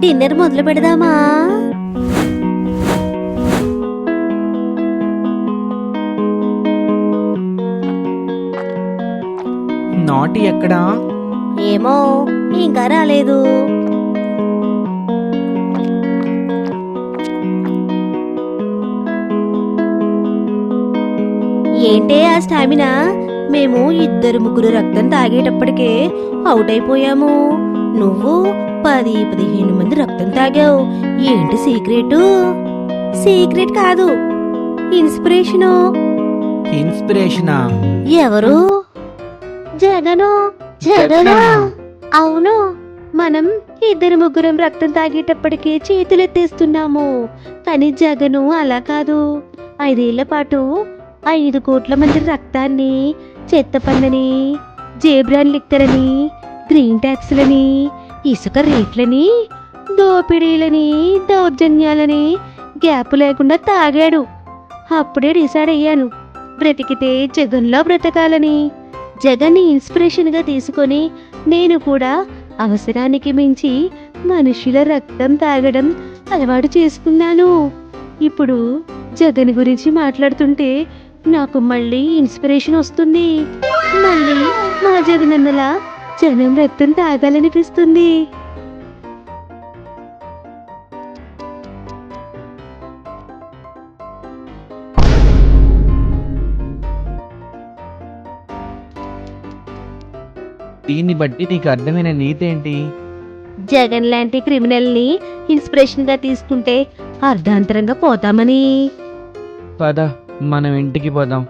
Dinner మొదలు పెడదామా? నాటి ఎక్కడా? ఏమో ఇంకా రాలేదు. ఏంటే ఆ స్టామినా? మేము ఇద్దరు ముగ్గురు రక్తం తాగేటప్పటికే అవుట్ అయిపోయాము. నువ్వు పది పదిహేను మంది రక్తం తాగావు. ఏంటి సీక్రెట్ సీక్రెట్ కాదు. ఇన్స్పిరేషను ఇన్స్పిరేషనా ఎవరు? జగను. జగను. అవును. మనం ఇద్దరు ముగ్గురం రక్తం తాగేటప్పటికి చేతులు ఎత్తేస్తున్నాము కానీ జగను అలా కాదు. ఐదేళ్ళ పాటు ఐదు కోట్ల మంది రక్తాన్ని చెత్త పన్నుని జేబ్రాన్ లిక్కరని గ్రీన్ ట్యాక్స్లని ఇసుక రేట్లని దోపిడీలని దౌర్జన్యాలని గ్యాప్ లేకుండా తాగాడు. అప్పుడే డిసైడ్ అయ్యాను. బ్రతికితే జగన్లో బ్రతకాలని. జగన్ని ఇన్స్పిరేషన్గా తీసుకొని నేను కూడా అవసరానికి మించి మనుషుల రక్తం తాగడం అలవాటు చేసుకున్నాను. ఇప్పుడు జగన్ గురించి మాట్లాడుతుంటే నాకు మళ్ళీ ఇన్స్పిరేషన్ వస్తుంది. మళ్ళీ మా జగనన్నలా జనం రక్తం తాగాలనిపిస్తుంది. దీన్ని బట్టి నీకు అర్థమైన నీతి ఏంటి? జగన్ లాంటి క్రిమినల్ని ఇన్స్పిరేషన్గా తీసుకుంటే అర్ధాంతరంగా పోతామని. పద మనం ఇంటికి పోదాం.